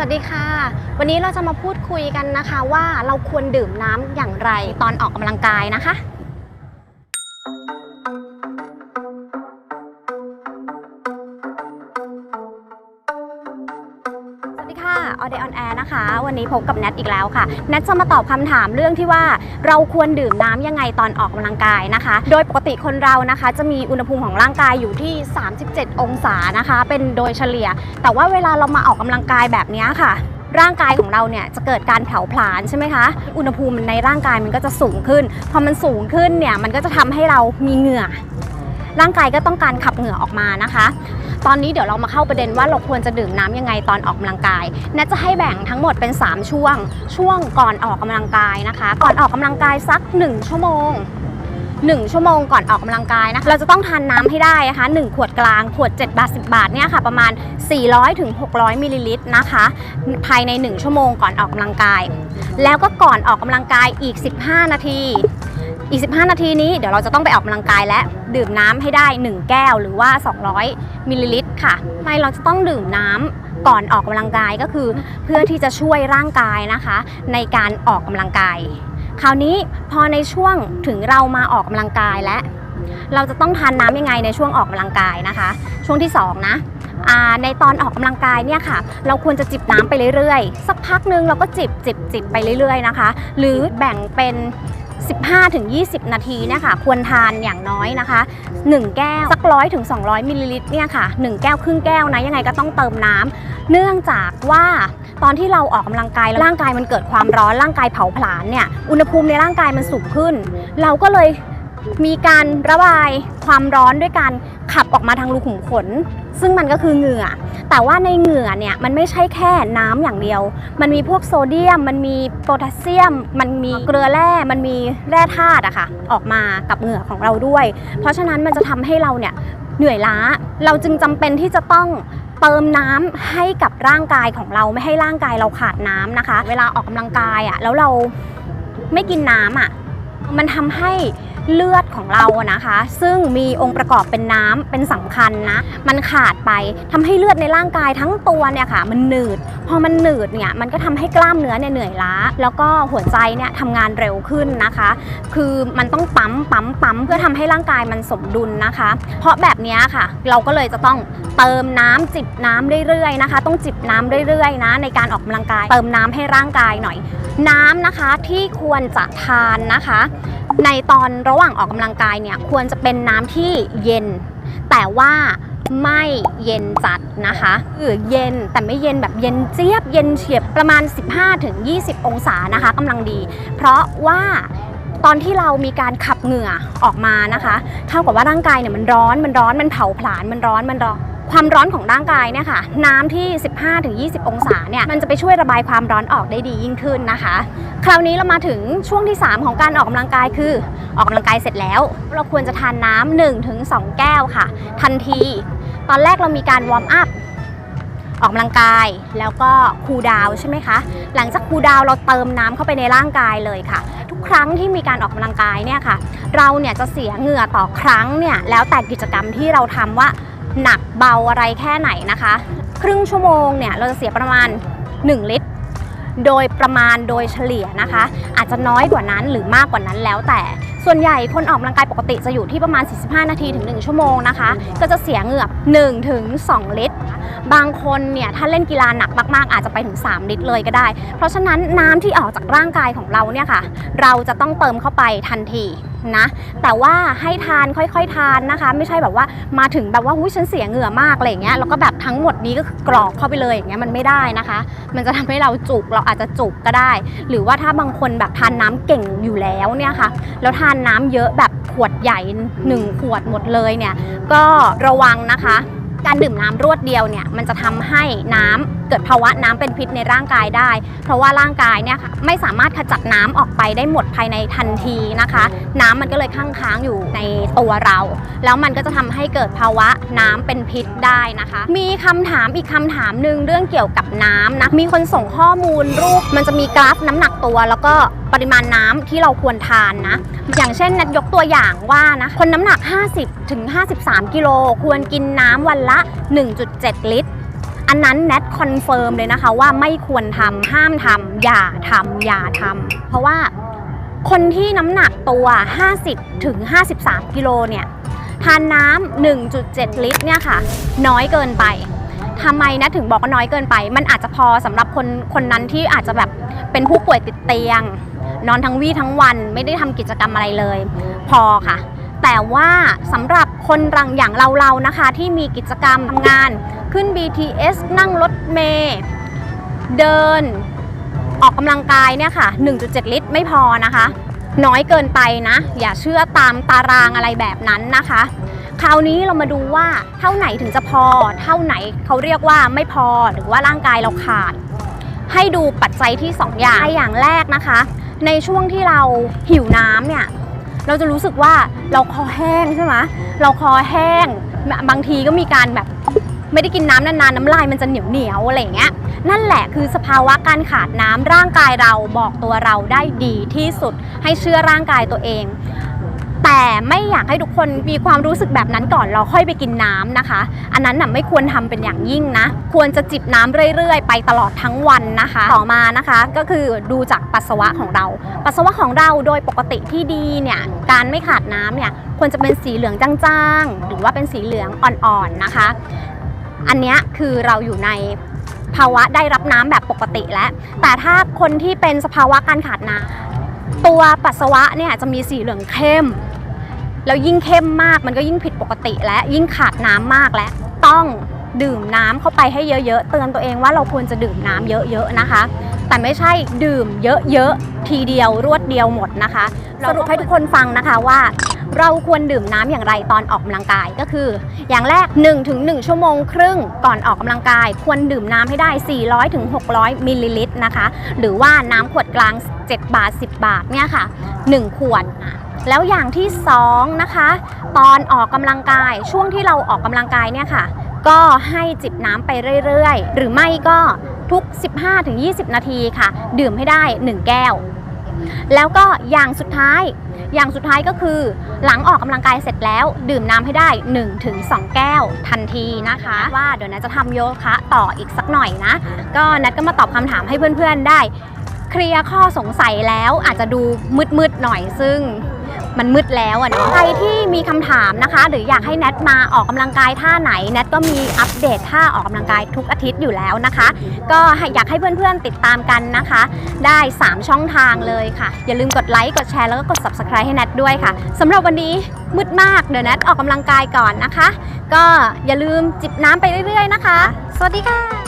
วัสดีค่ะ วันนี้เราจะมาพูดคุยกันนะคะว่าเราควรดื่มน้ำอย่างไรตอนออกกำลังกายนะคะ ออเดออนแอร์นะคะ วันนี้พบกับแนทอีกแล้วค่ะ แนทจะมาตอบคำถามเรื่องที่ว่าเราควรดื่มน้ำยังไงตอนออกกำลังกายนะคะ โดยปกติคนเรานะคะ จะมีอุณหภูมิของร่างกายอยู่ที่ 37 องศานะคะ เป็นโดยเฉลี่ย แต่ว่าเวลาเรามาออกกำลังกายแบบนี้ค่ะร่างกายของเราเนี่ยจะเกิดการเผาผลาญใช่ไหมคะ อุณหภูมิในร่างกายมันก็จะสูงขึ้น พอมันสูงขึ้นเนี่ยมันก็จะทำให้เรามีเหงื่อ ร่างกายก็ต้องการขับเหงื่อออกมานะคะ ตอนนี้เดี๋ยวเรามาเข้าประเด็นว่าเราควรจะดื่มน้ำยังไงตอนออกกำลังกายแนทจะให้แบ่งทั้งหมดเป็น 3 ช่วง ช่วงก่อนออกกำลังกายนะคะ ก่อนออกกำลังกายสัก 1 ชั่วโมง1 ชั่วโมงก่อนออกกำลังกายนะคะ เราจะต้องทานน้ำให้ได้นะคะ 1 ขวดกลาง ขวด 7 บาท 10 บาทเนี่ยค่ะ ประมาณ 400ถึง600มิลลิลิตรนะคะ ภายใน 1 ชั่วโมงก่อนออกกำลังกาย แล้วก็ก่อนออกกำลังกายอีก 15 นาที อีก 15 นาทีนี้เดี๋ยวเราจะต้องไปออกกำลังกายและดื่มน้ำให้ได้ 1 แก้วหรือว่า 200 มิลลิลิตรค่ะทำไมเราจะต้องดื่มน้ำก่อนออกกำลังกายก็คือ เพื่อที่จะช่วยร่างกายนะคะ ในการออกกำลังกาย คราวนี้พอในช่วงถึงเรามาออกกำลังกายและ เราจะต้องทานน้ำยังไงในช่วงออกกำลังกายนะคะ ช่วงที่ 2 นะในตอนออกกำลังกายเนี่ยค่ะ เราควรจะจิบน้ำไปเรื่อยๆ สักพักนึงเราก็จิบจิบจิบไปเรื่อยๆนะคะ หรือแบ่งเป็น 15-20 นาทีเนี่ยค่ะ ควรทานอย่างน้อยนะคะ 1 แก้ว สักร้อยถึง200มิลลิลิตรเนี่ยค่ะ 1 แก้วครึ่งแก้วนะ ยังไงก็ต้องเติมน้ำเนื่องจากว่าตอนที่เราออกกำลังกายร่างกายมันเกิดความร้อนร่างกายเผาผลาญเนี่ยอุณหภูมิในร่างกายมันสูงขึ้น เราก็เลยมีการระบายความร้อนด้วยการขับออกมาทางรูขุมขน ซึ่งมันก็คือเหงื่อ แต่ว่าในเหงื่อเนี่ยมันไม่ใช่แค่น้ำอย่างเดียว มันมีพวกโซเดียม มันมีโพแทสเซียม มันมีเกลือแร่ มันมีแร่ธาตุอะค่ะออกมากับเหงื่อของเราด้วย เพราะฉะนั้นมันจะทำให้เราเนี่ยเหนื่อยล้า เราจึงจำเป็นที่จะต้องเติมน้ำให้กับร่างกายของเราไม่ให้ร่างกายเราขาดน้ำนะคะ เวลาออกกำลังกายอะแล้วเราไม่กินน้ำอะ มันทำให้เลือดของเรานะคะ ซึ่งมีองค์ประกอบเป็นน้ำเป็นสำคัญนะ มันขาดไปทำให้เลือดในร่างกายทั้งตัวเนี่ยค่ะ มันหนืด พอมันหนืดเนี่ยมันก็ทำให้กล้ามเนื้อเนี่ยเหนื่อยล้า แล้วก็หัวใจเนี่ยทำงานเร็วขึ้นนะคะ คือมันต้องปั๊มปั๊มปั๊มเพื่อทำให้ร่างกายมันสมดุลนะคะ เพราะแบบนี้ค่ะ เราก็เลยจะต้องเติมน้ำจิบน้ำเรื่อยๆนะคะ ต้องจิบน้ำเรื่อยๆนะในการออกกำลังกาย เติมน้ำให้ร่างกายหน่อย น้ำนะคะที่ควรจะทานนะคะ ในตอนระหว่างออกกำลังกายเนี่ยควรจะเป็นน้ำที่เย็น แต่ว่าไม่เย็นจัดนะคะคือเย็นแต่ไม่เย็นแบบเย็นเจี๊ยบเย็นเฉียบประมาณ 15-20 องศานะคะกำลังดี เพราะว่าตอนที่เรามีการขับเหงื่อออกมานะคะ เท่ากับว่าร่างกายเนี่ยมันร้อนมันร้อนมันเผาผลาญมันร้อนมันร้อน ความร้อนของร่างกายเนี่ยค่ะ น้ำที่ 15-20 องศาเนี่ยมันจะไปช่วยระบายความร้อนออกได้ดียิ่งขึ้นนะคะ คราวนี้เรามาถึงช่วงที่ 3 ของการออกกำลังกายคือ ออกกำลังกายเสร็จแล้ว เราควรจะทานน้ำ1ถึง2แก้วค่ะ ทันที ตอนแรกเรามีการวอร์มอัพออกกำลังกายแล้วก็คูลดาวใช่ไหมคะ หลังจากคูลดาวเราเติมน้ำเข้าไปในร่างกายเลยค่ะ ทุกครั้งที่มีการออกกำลังกายเนี่ยค่ะ เราเนี่ยจะเสียเหงื่อต่อครั้งเนี่ยแล้วแต่กิจกรรมที่เราทำว่า หนักเบาอะไรแค่ไหนนะคะ ครึ่งชั่วโมงเนี่ยเราจะเสียประมาณ 1 ลิตร โดยประมาณโดยเฉลี่ยนะคะ อาจจะน้อยกว่านั้นหรือมากกว่านั้นแล้วแต่ส่วนใหญ่คนออกกำลังกายปกติจะอยู่ที่ประมาณ 45 นาทีถึง 1 ชั่วโมงนะคะ ก็จะเสียเหงื่อ1ถึง2ลิตร บางคนเนี่ยถ้าเล่นกีฬาหนักมากๆ อาจจะไปถึง 3 ลิตรเลยก็ได้ เพราะฉะนั้นน้ำที่ออกจากร่างกายของเราเนี่ยค่ะ เราจะต้องเติมเข้าไปทันทีนะแต่ว่าให้ทานค่อยๆทานนะคะ ไม่ใช่แบบว่ามาถึงแบบว่าหุ้ยฉันเสียเหงื่อมากอะไรอย่างเงี้ยแล้วก็แบบทั้งหมดนี้ก็คือกรอกเข้าไปเลยอย่างเงี้ยมันไม่ได้นะคะ มันจะทำให้เราจุกเราอาจจะจุกก็ได้ หรือว่าถ้าบางคนแบบทานน้ำเก่งอยู่แล้วเนี่ยค่ะแล้วทานน้ำเยอะแบบขวดใหญ่หนึ่งขวดหมดเลยเนี่ยก็ระวังนะคะ การดื่มน้ำรวดเดียวเนี่ยมันจะทำให้น้ำ เกิดภาวะน้ำเป็นพิษในร่างกายได้ เพราะว่าร่างกายเนี่ยค่ะไม่สามารถขจัดน้ำออกไปได้หมดภายในทันทีนะคะ น้ำมันก็เลยค้างค้างอยู่ในตัวเรา แล้วมันก็จะทำให้เกิดภาวะน้ำเป็นพิษได้นะคะ มีคำถามอีกคำถามหนึ่งเรื่องเกี่ยวกับน้ำนะมีคนส่งข้อมูลรูป มันจะมีกราฟน้ำหนักตัว แล้วก็ปริมาณน้ำที่เราควรทานนะ อย่างเช่นนัดยกตัวอย่างว่านะ คนน้ำหนัก 50ถึง53 กิโล ควรกินน้ำวันละ 1.7 ลิตร อันนั้นแนทคอนเฟิร์มเลยนะคะว่าไม่ควรทำห้ามทำอย่าทำอย่าทำเพราะว่าคนที่น้ำหนักตัว 50ถึง53 กิโลเนี่ยทานน้ำ 1.7 ลิตรเนี่ยค่ะ น้อยเกินไปทำไมนะถึงบอกว่าน้อยเกินไป มันอาจจะพอสำหรับคนคนนั้นที่อาจจะแบบเป็นผู้ป่วยติดเตียง นอนทั้งวี่ทั้งวันไม่ได้ทำกิจกรรมอะไรเลย พอค่ะ แต่ว่าสำหรับ คนรังอย่างเราๆนะคะ ที่มีกิจกรรมทำงาน ขึ้น BTS นั่งรถเมล์เดิน ออกกำลังกายเนี่ยค่ะ 1.7 ลิตรไม่พอนะคะ น้อยเกินไปนะ อย่าเชื่อตามตารางอะไรแบบนั้นนะคะ คราวนี้เรามาดูว่าเท่าไหนถึงจะพอ เท่าไหนเขาเรียกว่าไม่พอหรือว่าร่างกายเราขาด ให้ดูปัจจัยที่ 2 อย่างอย่างแรกนะคะ ในช่วงที่เราหิวน้ำเนี่ย เราจะรู้สึกว่าเราคอแห้งใช่ไหมเราคอแห้งบางทีก็มีการแบบไม่ได้กินน้ำนานๆ น้ำลายมันจะเหนียวเหนียวอะไรเงี้ย นั่นแหละคือสภาวะการขาดน้ำร่างกายเราบอกตัวเราได้ดีที่สุด ให้เชื่อร่างกายตัวเอง แต่ไม่อยากให้ทุกคนมีความรู้สึกแบบนั้นก่อนเราค่อยไปกินน้ำนะคะ อันนั้นน่ะไม่ควรทำเป็นอย่างยิ่งนะ ควรจะจิบน้ำเรื่อย ๆ ไปตลอดทั้งวันนะคะ ต่อมานะคะก็คือดูจากปัสสาวะของเรา ปัสสาวะของเราโดยปกติที่ดีเนี่ยการไม่ขาดน้ำเนี่ยควรจะเป็นสีเหลืองจางๆ หรือว่าเป็นสีเหลืองอ่อนๆนะคะ อันนี้คือเราอยู่ในภาวะได้รับน้ำแบบปกติแล้ว แต่ถ้าคนที่เป็นสภาวะการขาดน้ำตัวปัสสาวะเนี่ยจะมีสีเหลืองเข้ม แล้วยิ่งเข้มมากมันก็ยิ่งผิดปกติและยิ่งขาดน้ำมากและต้องดื่มน้ำเข้าไปให้เยอะๆ เตือนตัวเองว่าเราควรจะดื่มน้ำเยอะๆนะคะ แต่ไม่ใช่ดื่มเยอะๆ ทีเดียวรวดเดียวหมดนะคะ สรุปให้ทุกคนฟังนะคะว่า เราควรดื่มน้ำอย่างไรตอนออกกำลังกายก็คือ อย่างแรก 1-1 ชั่วโมงครึ่งก่อนออกกำลังกาย ควรดื่มน้ำให้ได้ 400-600 มิลลิลิตรนะคะ หรือว่าน้ำขวดกลาง 7 บาท 10 บาทเนี่ยค่ะ 1 ขวดแล้วอย่างที่ 2 นะคะ ตอนออกกำลังกายช่วงที่เราออกกำลังกายเนี่ยค่ะ ก็ให้จิบน้ำไปเรื่อย ๆ หรือไม่ก็ทุก 15-20 นาทีค่ะ ดื่มให้ได้ 1 แก้ว แล้วก็อย่างสุดท้าย อย่างสุดท้ายก็คือ หลังออกกำลังกายเสร็จแล้วดื่มน้ำให้ได้ 1-2 แก้วทันทีนะคะ ว่าเดี๋ยวนัทจะทำโยคะต่ออีกสักหน่อยนะ ก็นัทก็มาตอบคำถามให้เพื่อนๆได้ เคลียร์ข้อสงสัยแล้วอาจจะดูมืดๆหน่อยซึ่ง มันมืดแล้วอะเนาะใครที่มีคำถามนะคะ หรืออยากให้แนทมาออกกำลังกายท่าไหนแนทก็มีอัปเดตท่าออกกำลังกายทุกอาทิตย์อยู่แล้วนะคะ ก็อยากให้เพื่อนๆติดตามกันนะคะ ได้ 3 ช่องทางเลยค่ะ อย่าลืมกดไลค์กดแชร์แล้วก็กด subscribe ให้แนทด้วยค่ะสำหรับวันนี้มืดมากเดี๋ยวแนทออกกำลังกายก่อนนะคะ ก็อย่าลืมจิบน้ำไปเรื่อยๆนะคะ สวัสดีค่ะ